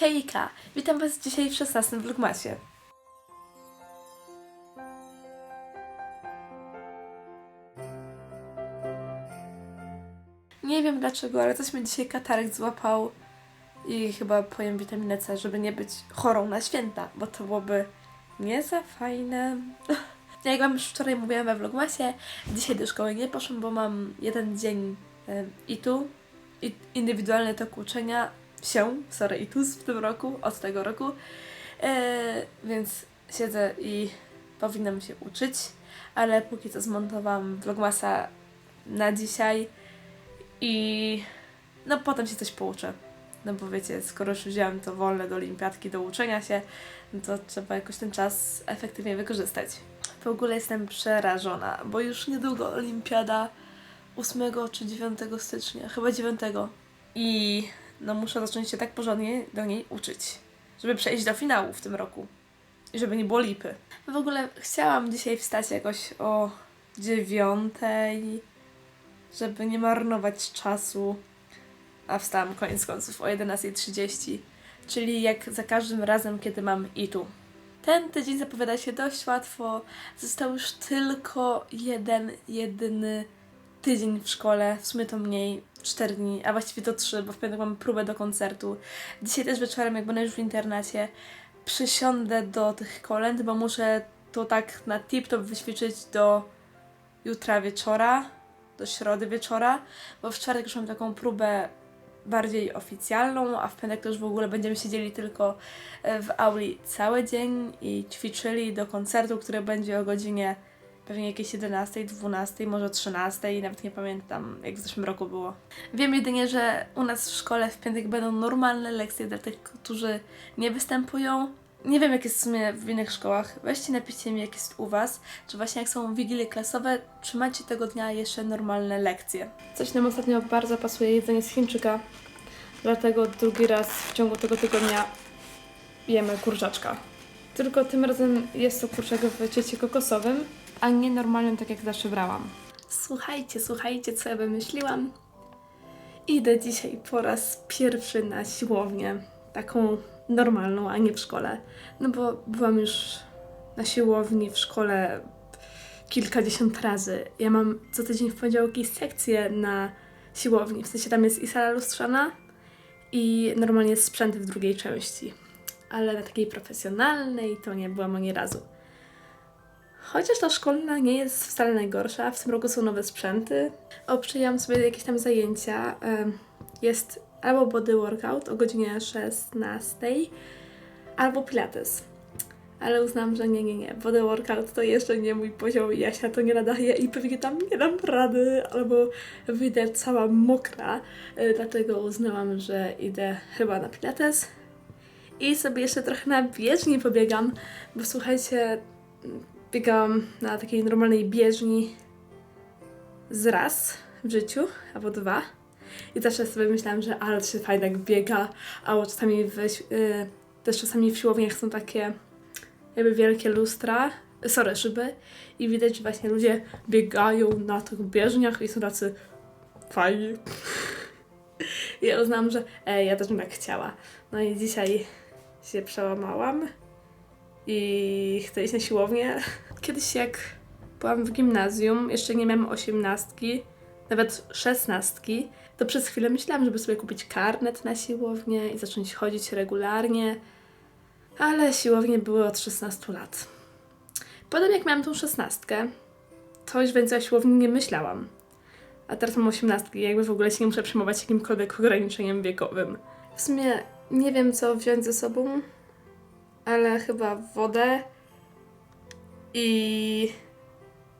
Hejka! Witam Was dzisiaj w 16 Vlogmasie. Nie wiem dlaczego, ale coś mnie dzisiaj katarek złapał i chyba pojem witaminę C, żeby nie być chorą na święta, bo to byłoby nie za fajne. Jak Wam już wczoraj mówiłam we Vlogmasie, dzisiaj do szkoły nie poszłam, bo mam jeden dzień e, i tu, i indywidualny tok uczenia się, sorry, i tu w tym roku, od tego roku, e, więc siedzę i powinnam się uczyć, ale póki co zmontowałam Vlogmasa na dzisiaj i no potem się coś pouczę. No bo wiecie, skoro już wziąłem to wolne do olimpiadki, do uczenia się, no to trzeba jakoś ten czas efektywnie wykorzystać. W ogóle jestem przerażona, bo już niedługo olimpiada 8 czy 9 stycznia, chyba 9. I no muszę zacząć się tak porządnie do niej uczyć, żeby przejść do finału w tym roku. I żeby nie było lipy. W ogóle chciałam dzisiaj wstać jakoś o 9, żeby nie marnować czasu, a wstałam koniec końców o 11.30, czyli jak za każdym razem, kiedy mam i tu. Ten tydzień zapowiada się dość łatwo. Został już tylko jeden, jedyny tydzień w szkole, w sumie to mniej, 4 dni, a właściwie to 3, bo w piątek mam próbę do koncertu. Dzisiaj też wieczorem, jak będę już w internacie, przysiądę do tych kolęd, bo muszę to tak na tip-top wyćwiczyć do jutra wieczora, do środy wieczora, bo w czwartek już mam taką próbę bardziej oficjalną, a w piątek to już w ogóle będziemy siedzieli tylko e, w auli cały dzień i ćwiczyli do koncertu, który będzie o godzinie pewnie jakieś 11, 12, może 13, nawet nie pamiętam jak w zeszłym roku było. Wiem jedynie, że u nas w szkole w piątek będą normalne lekcje dla tych, którzy nie występują. Nie wiem jak jest w sumie w innych szkołach. Weźcie napiszcie mi jak jest u Was, czy właśnie jak są wigilie klasowe, czy macie tego dnia jeszcze normalne lekcje. Coś nam ostatnio bardzo pasuje jedzenie z Chińczyka, dlatego drugi raz w ciągu tego tygodnia jemy kurczaczka. Tylko tym razem jest to kurczak w ciecie kokosowym, a nie normalnym, tak jak zawsze brałam. Słuchajcie, słuchajcie, co ja wymyśliłam. Idę dzisiaj po raz pierwszy na siłownię, taką normalną, a nie w szkole. No bo byłam już na siłowni w szkole kilkadziesiąt razy. Ja mam co tydzień w poniedziałki sekcję na siłowni, w sensie tam jest i sala lustrzana i normalnie jest sprzęt w drugiej części. Ale na takiej profesjonalnej to nie byłam ani razu. Chociaż ta szkolna nie jest wcale najgorsza, w tym roku są nowe sprzęty. Obczyjam sobie jakieś tam zajęcia. Jest albo body workout o godzinie 16, albo pilates. Ale uznam, że nie, nie, nie. Body workout to jeszcze nie mój poziom ja się na to nie nadaję i pewnie tam nie dam rady, albo wyjdę cała mokra. Y, Dlatego uznałam, że idę chyba na pilates. I sobie jeszcze trochę na bieżni pobiegam, bo słuchajcie, biegałam na takiej normalnej bieżni z raz w życiu, albo dwa. I zawsze sobie myślałam, że ale się fajnie jak biega, a czasami w, y, też czasami w siłowniach są takie jakby wielkie lustra, sorry, szyby i widać, że właśnie ludzie biegają na tych bieżniach i są tacy fajni. I ja uznałam, że ej, ja też bym tak chciała. No i dzisiaj się przełamałam i chcę iść na siłownię. Kiedyś jak byłam w gimnazjum, jeszcze nie miałam osiemnastki, nawet szesnastki, to przez chwilę myślałam, żeby sobie kupić karnet na siłownię i zacząć chodzić regularnie, ale siłownie były od 16 lat. Potem jak miałam tą szesnastkę, to już więcej o siłowni nie myślałam. A teraz mam osiemnastki i jakby w ogóle się nie muszę przejmować jakimkolwiek ograniczeniem wiekowym. W sumie nie wiem co wziąć ze sobą, ale chyba wodę i...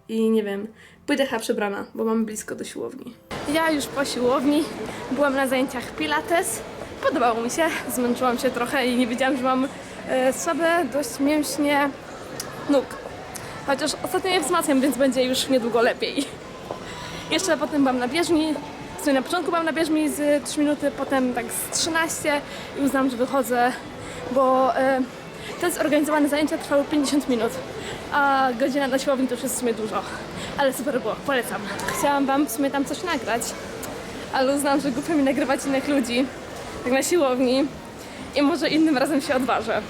i nie wiem, pójdę chyba przebrana, bo mam blisko do siłowni. Ja już po siłowni byłam na zajęciach pilates. Podobało mi się, zmęczyłam się trochę i nie wiedziałam, że mam e, słabe dość mięśnie nóg. Chociaż ostatnio je wzmacniam, więc będzie już niedługo lepiej. Jeszcze potem byłam na bieżni. W sumie na początku byłam na bieżni z 3 minuty, potem tak z 13 i uznałam, że wychodzę, bo e, te zorganizowane zajęcia trwały 50 minut, a godzina na siłowni to już jest w sumie dużo. Ale super było, polecam. Chciałam wam w sumie tam coś nagrać, ale uznałam, że głupio mi nagrywać innych ludzi, tak na siłowni. i może innym razem się odważę.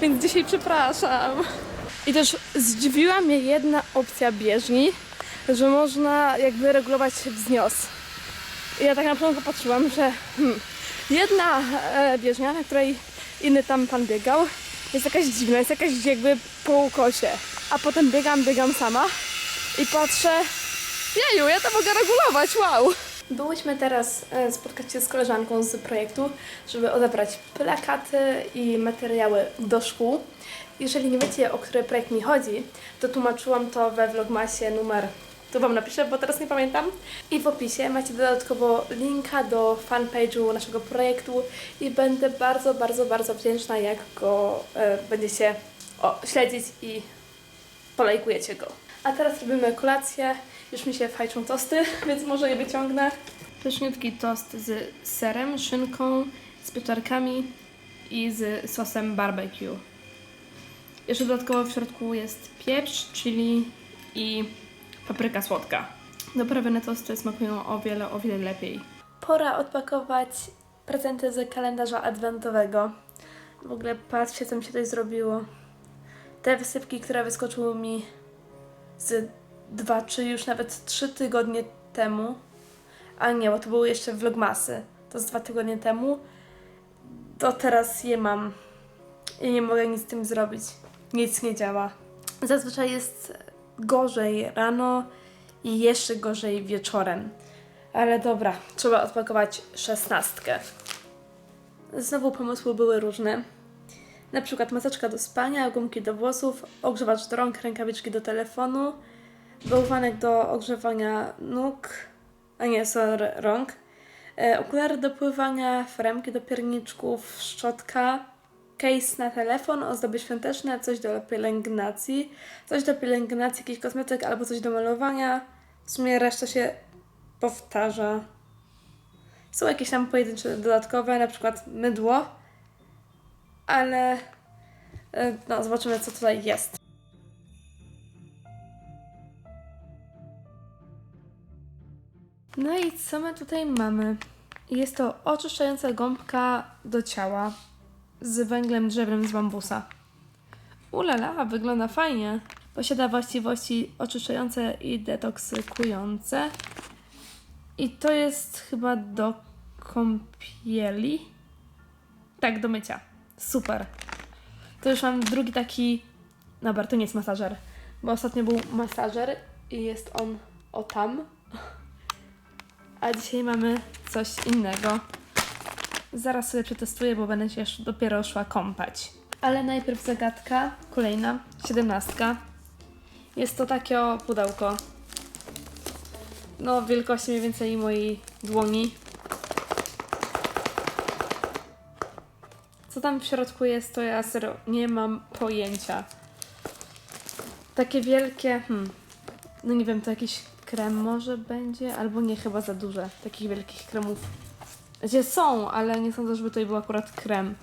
Więc dzisiaj przepraszam. I też zdziwiła mnie jedna opcja bieżni, że można jakby regulować wznios. I ja tak na początku patrzyłam, że hmm, jedna e, bieżnia, na której inny tam pan biegał, jest jakaś dziwna, jest jakaś jakby po ukosie. A potem biegam, biegam sama i patrzę, jeju, ja to mogę regulować, wow! Byłyśmy teraz e, spotkać się z koleżanką z projektu, żeby odebrać plakaty i materiały do szkół. Jeżeli nie wiecie, o który projekt mi chodzi, to tłumaczyłam to we vlogmasie numer, tu Wam napiszę, bo teraz nie pamiętam. I w opisie macie dodatkowo linka do fanpage'u naszego projektu i będę bardzo, bardzo, bardzo wdzięczna, jak go e, będziecie o, śledzić i polajkujecie go. A teraz robimy kolację. Już mi się fajczą tosty, więc może je wyciągnę. Pyszniutki tost z serem, szynką, z pieczarkami i z sosem barbecue. Jeszcze dodatkowo w środku jest pieprz, chili i papryka słodka. Doprawione tosty smakują o wiele, o wiele lepiej. Pora odpakować prezenty z kalendarza adwentowego. W ogóle patrzcie, co mi się tutaj zrobiło. Te wysypki, które wyskoczyły mi z dwa, czy już nawet trzy tygodnie temu. A nie, bo to były jeszcze vlogmasy. To z dwa tygodnie temu. To teraz je mam. I nie mogę nic z tym zrobić. Nic nie działa. Zazwyczaj jest gorzej rano i jeszcze gorzej wieczorem. Ale dobra, trzeba odpakować szesnastkę. Znowu pomysły były różne. Na przykład maseczka do spania, gumki do włosów, ogrzewacz do rąk, rękawiczki do telefonu, bałwanek do ogrzewania nóg, a nie, sorry, rąk, e, okulary do pływania, foremki do pierniczków, szczotka, case na telefon, ozdoby świąteczne, coś do pielęgnacji, coś do pielęgnacji, jakiś kosmetyk albo coś do malowania. W sumie reszta się powtarza. Są jakieś tam pojedyncze dodatkowe, na przykład mydło, ale e, no, zobaczymy, co tutaj jest. No i co my tutaj mamy? Jest to oczyszczająca gąbka do ciała z węglem drzewnym z bambusa. Ulala, wygląda fajnie. Posiada właściwości oczyszczające i detoksykujące. I to jest chyba do kąpieli. Tak, do mycia. Super. To już mam drugi taki. Dobra, to nie jest masażer. Bo ostatnio był masażer i jest on o tam. A dzisiaj mamy coś innego. Zaraz sobie przetestuję, bo będę się dopiero szła kąpać. Ale najpierw zagadka, kolejna, siedemnastka. Jest to takie pudełko. No, wielkości mniej więcej mojej dłoni. Co tam w środku jest, to ja serio nie mam pojęcia. Takie wielkie, hmm, no nie wiem, to jakiś krem może będzie, albo nie, chyba za duże. Takich wielkich kremów. Gdzie są, ale nie sądzę, żeby to był akurat krem.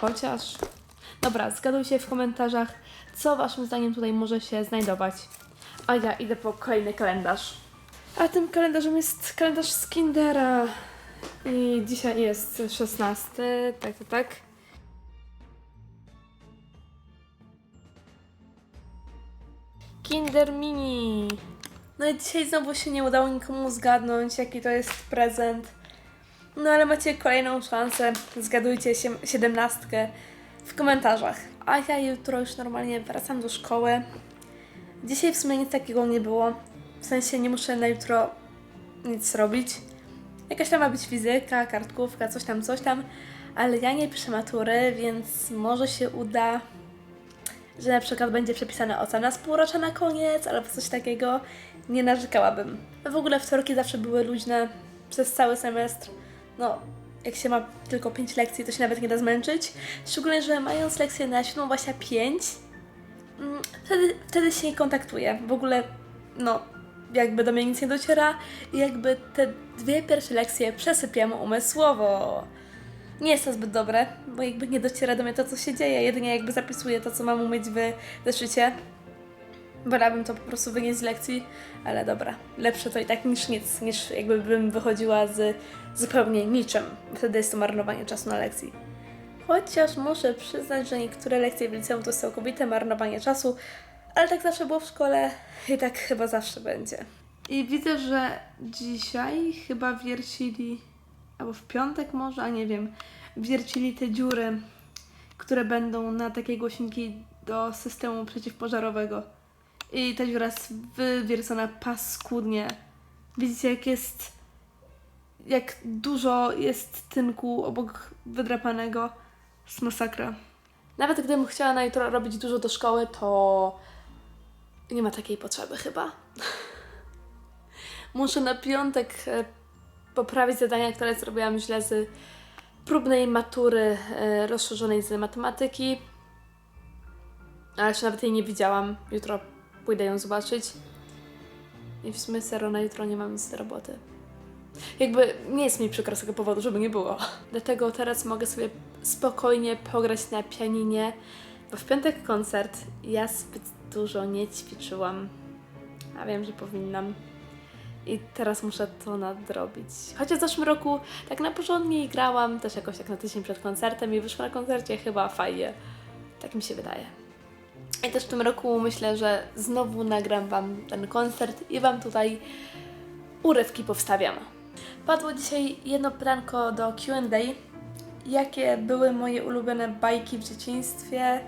Chociaż. Dobra, zgadujcie w komentarzach, co waszym zdaniem tutaj może się znajdować. A ja idę po kolejny kalendarz. A tym kalendarzem jest kalendarz z Kindera. I dzisiaj jest 16, tak, tak, tak. Kinder Mini. No i dzisiaj znowu się nie udało nikomu zgadnąć, jaki to jest prezent. No ale macie kolejną szansę. Zgadujcie się siedemnastkę w komentarzach. A ja jutro już normalnie wracam do szkoły. Dzisiaj w sumie nic takiego nie było. W sensie nie muszę na jutro nic robić. Jakaś tam ma być fizyka, kartkówka, coś tam, coś tam. Ale ja nie piszę matury, więc może się uda, że na przykład będzie przepisana ocena spółrocza na koniec albo coś takiego. Nie narzekałabym. W ogóle wtorki zawsze były luźne przez cały semestr. No, jak się ma tylko 5 lekcji, to się nawet nie da zmęczyć. Szczególnie, że mając lekcję na 7.25, mm, wtedy, wtedy się nie kontaktuję. W ogóle, no, jakby do mnie nic nie dociera i jakby te dwie pierwsze lekcje przesypiam umysłowo. Nie jest to zbyt dobre, bo jakby nie dociera do mnie to, co się dzieje, jedynie jakby zapisuję to, co mam umieć w zeszycie. Wolałabym to po prostu wynieść z lekcji, ale dobra, lepsze to i tak niż nic, niż jakby bym wychodziła z zupełnie niczym. Wtedy jest to marnowanie czasu na lekcji. Chociaż muszę przyznać, że niektóre lekcje w liceum to jest całkowite marnowanie czasu, ale tak zawsze było w szkole i tak chyba zawsze będzie. I widzę, że dzisiaj chyba wiercili, albo w piątek może, a nie wiem, wiercili te dziury, które będą na takie głośniki do systemu przeciwpożarowego. I ta dziura jest wywiercona paskudnie. Widzicie, jak jest. Jak dużo jest tynku obok wydrapanego. jest masakra. Nawet gdybym chciała na jutro robić dużo do szkoły, to nie ma takiej potrzeby chyba. Muszę na piątek e, poprawić zadania, które zrobiłam źle z próbnej matury e, rozszerzonej z matematyki. Ale jeszcze nawet jej nie widziałam. Jutro pójdę ją zobaczyć. I w sumie zero na jutro nie mam nic do roboty. Jakby nie jest mi przykro z tego powodu, żeby nie było. Dlatego teraz mogę sobie spokojnie pograć na pianinie, bo w piątek koncert ja zbyt dużo nie ćwiczyłam. A wiem, że powinnam. I teraz muszę to nadrobić. Chociaż w zeszłym roku tak na porządnie grałam, też jakoś tak na tydzień przed koncertem i wyszło na koncercie chyba fajnie. Tak mi się wydaje. I też w tym roku myślę, że znowu nagram Wam ten koncert i Wam tutaj urywki powstawiam. Padło dzisiaj jedno pytanko do QA. Jakie były moje ulubione bajki w dzieciństwie?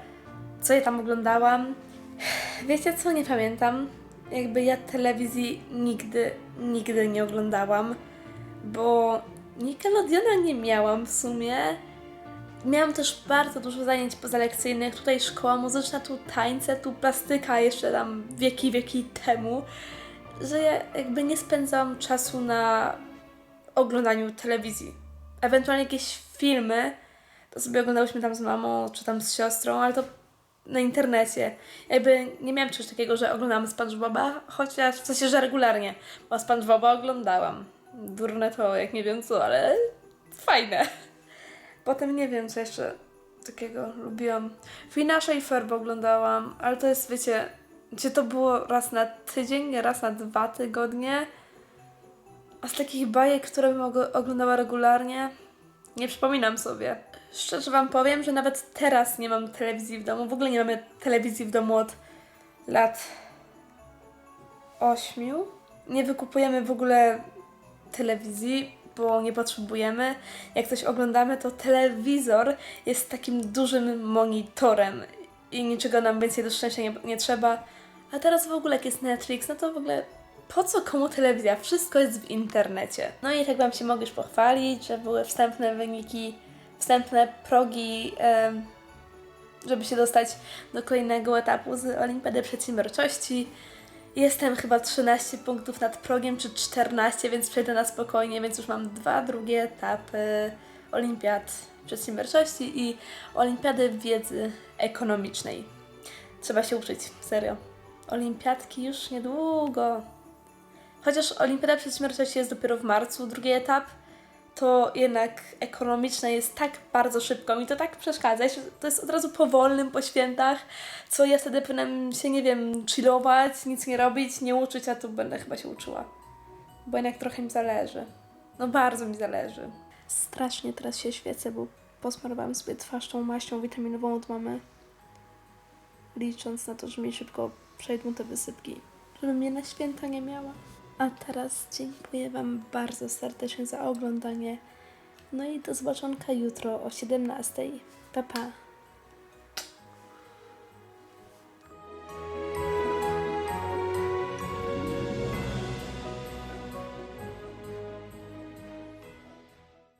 Co je tam oglądałam? Wiecie co? Nie pamiętam. Jakby ja telewizji nigdy, nigdy nie oglądałam, bo Nickelodeona nie miałam w sumie. Miałam też bardzo dużo zajęć pozalekcyjnych. Tutaj szkoła muzyczna, tu tańce, tu plastyka jeszcze tam wieki, wieki temu. Że ja jakby nie spędzałam czasu na oglądaniu telewizji. Ewentualnie jakieś filmy, to sobie oglądałyśmy tam z mamą czy tam z siostrą, ale to na internecie. Jakby nie miałam czegoś takiego, że oglądałam SpongeBoba, chociaż w sensie, że regularnie, bo SpongeBoba oglądałam. Durne to, jak nie wiem co, ale fajne. Potem nie wiem, co jeszcze takiego lubiłam. Finasza i Ferb oglądałam, ale to jest, wiecie, gdzie to było raz na tydzień, raz na dwa tygodnie. A z takich bajek, które bym og- oglądała regularnie, nie przypominam sobie. Szczerze Wam powiem, że nawet teraz nie mam telewizji w domu. W ogóle nie mamy telewizji w domu od lat ośmiu. Nie wykupujemy w ogóle telewizji, bo nie potrzebujemy. Jak coś oglądamy, to telewizor jest takim dużym monitorem i niczego nam więcej do szczęścia nie, nie trzeba. A teraz w ogóle jak jest Netflix, no to w ogóle po co komu telewizja? Wszystko jest w internecie. No i tak Wam się mogę już pochwalić, że były wstępne wyniki, wstępne progi, żeby się dostać do kolejnego etapu z Olimpiady Przedsiębiorczości. Jestem chyba 13 punktów nad progiem, czy 14, więc przejdę na spokojnie, więc już mam dwa drugie etapy Olimpiad Przedsiębiorczości i Olimpiady Wiedzy Ekonomicznej. Trzeba się uczyć, serio. Olimpiadki już niedługo. Chociaż Olimpiada Przedsiębiorczości jest dopiero w marcu, drugi etap, to jednak ekonomiczna jest tak bardzo szybko mi to tak przeszkadza. To jest od razu po wolnym, po świętach, co ja wtedy powinnam się, nie wiem, chillować, nic nie robić, nie uczyć, a tu będę chyba się uczyła. Bo jednak trochę mi zależy. No bardzo mi zależy. Strasznie teraz się świecę, bo posmarowałam sobie twarz tą maścią witaminową od mamy. Licząc na to, że mi szybko przejdą te wysypki, żebym mnie na święta nie miała. A teraz dziękuję Wam bardzo serdecznie za oglądanie. No i do zobaczonka jutro o 17:00. Pa pa!